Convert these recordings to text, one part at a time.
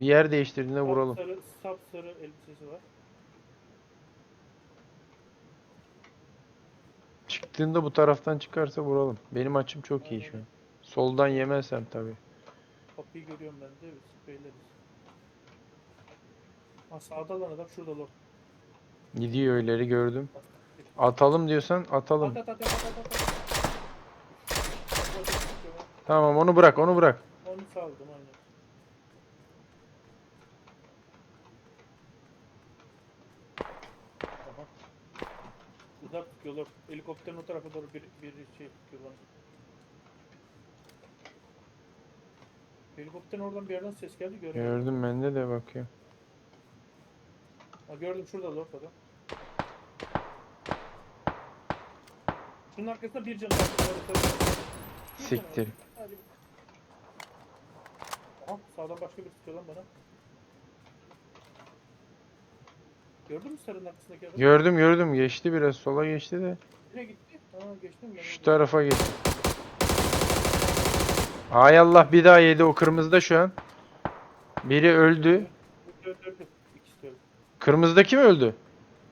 Bir yer değiştirdiğinde vuralım. Sapsarı, sapsarı elbisesi var. Çıktığında bu taraftan çıkarsa vuralım. Benim açım çok iyi şu an. Soldan yemezsem tabii. Kapıyı görüyorum ben de. Evet, Spreyleriz. Ha sağda lan adam şurada lor. Gidiyor ileri gördüm. Atalım diyorsan atalım. At at at at at at. at. Tamam onu bırak onu bırak. Onu saldım aynen. Uzak tutuyorlar. Helikopterin o tarafa doğru bir, bir şey tutuyor bana. Helikopterin oradan bir yerden ses geldi görüyorum. Gördüm bende de bakıyor. Ha, gördüm şurada lor adam. Şunun arkasında bir canı var. Siktir. Hadi. Aha sağdan başka bir tutuyor lan bana. Gördün mü sarının arkasındaki adamı? Gördüm gördüm geçti biraz sola geçti de. Nereye gitti? Aa geçtim ben. Şu tarafa geçti. Hay Allah bir daha yedi o kırmızıda şu an. Biri öldü. Öldü öldü. İkisi öldü. Kırmızıdaki mi öldü?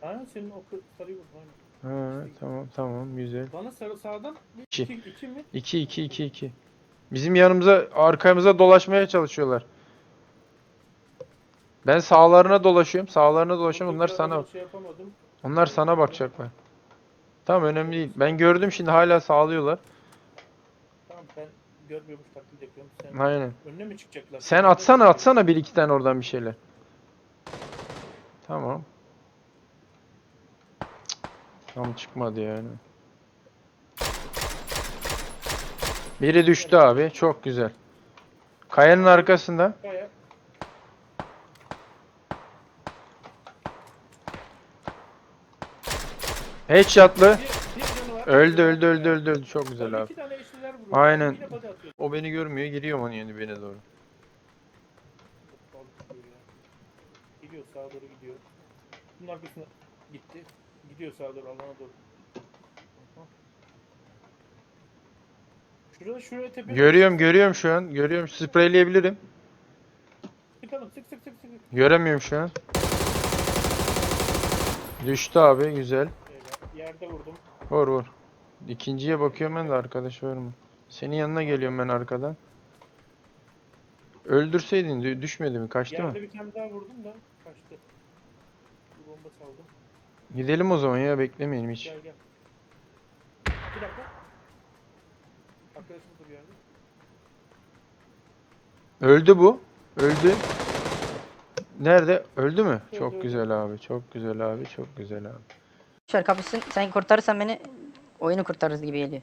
Ha senin o kır, sarıyı vurdum aynen. Ha tamam tamam güzel. Bana sarı sağdan İki. iki, iki mi? 2 2 2 2. Bizim yanımıza arkamıza dolaşmaya çalışıyorlar. Ben sağlarına dolaşıyorum. Sağlarına dolaşıyorum. Onlar sana Şey yapamadım. onlar sana bakacaklar. Tamam önemli değil. Ben gördüm şimdi hala sağlıyorlar. Tamam ben görmüyormuş taklit yapıyorum. Sen Aynen. önüne mi çıkacaklar? Sen atsana atsana bir iki tane oradan bir şeyler. Tamam. Tam çıkmadı yani. Biri düştü abi. Çok güzel. Kayanın arkasında. Baya Headshot'lı. Öldü öldü öldü öldü öldü. Çok güzel abi. Aynen. O beni görmüyor. Giriyorum onun yeni beni doğru. Gidiyor sağa doğru gidiyor. Bunun arkasına gitti. Gidiyor sağa doğru alana doğru. Şurada şuraya tepe. Görüyorum görüyorum şu an. Görüyorum. Spreyleyebilirim. Sıkalım sık sık sık sık. Göremiyorum şu an. Düştü abi. Güzel. Yerde vurdum. Vur vur. İkinciye bakıyorum ben de arkadaş var mı? Senin yanına geliyorum ben arkadan. Öldürseydin dü- düşmedi mi? Kaçtı mı? Yerde bir tane daha vurdum da kaçtı. Bir bomba saldım. Gidelim o zaman ya beklemeyelim hiç. Gel gel. Bir dakika. Arkadaşım da bir yerde. Öldü bu. Öldü. Nerede? Öldü mü? Öldü, Çok öldü. güzel abi. Çok güzel abi. Çok güzel abi. Şöyle kapışsın. Sen kurtarırsan beni oyunu kurtarırız gibi geliyor.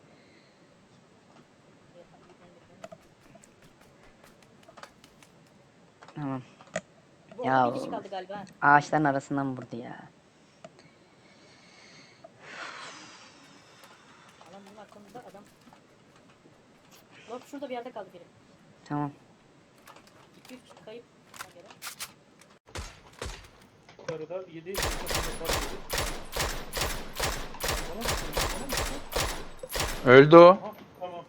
Tamam. Bu Ya kişi. Ağaçların arasından vurdu ya. Adam bunun arkamızda adam. Bak şurada bir yerde kaldı biri. Tamam. 2-3 kayıp. ona göre. Yukarıda 7 yedi. Bana mı? Bana mı? Öldü o. Aha, tamam.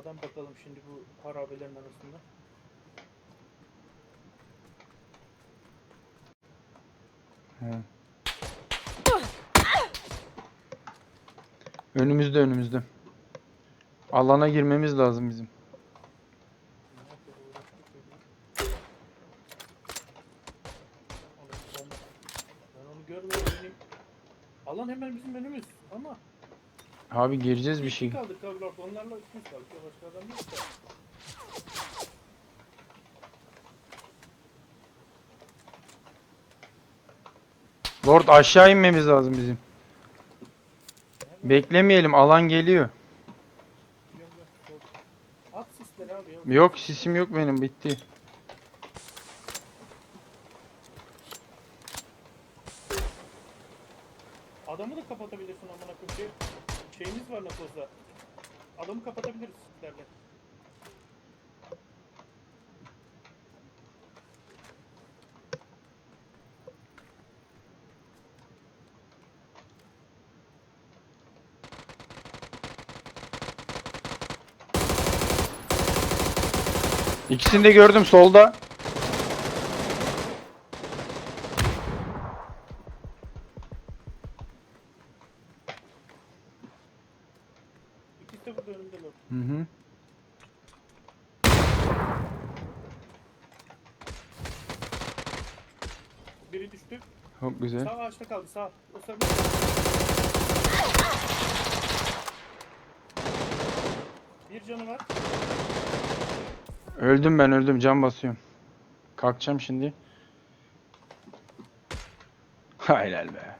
Adam bakalım şimdi bu harabelerin arasında. Önümüzde önümüzde. Alana girmemiz lazım bizim. Ben onu görmüyorum. Alan hemen bizim önümüz ama Abi gireceğiz bir şey. kaldık kaldık onlarla ikimiz kaldık. Ya Başka adam yok da. Lord aşağı inmemiz lazım bizim. Beklemeyelim alan geliyor. Yok, yok, yok. At sisleri abi ya. Yok sisim yok benim bitti. Adamı da kapatabilirsin amına koyayım. Şey, şeyimiz var olsa. Adamı kapatabiliriz sislerle. İkisini de gördüm solda. Bak. Hı hı. Biri düştü. Çok güzel. Sağ ağaçta kaldı sağ. O sarı. Bir canı var. Öldüm ben öldüm can basıyorum. Kalkacağım şimdi. Helal be.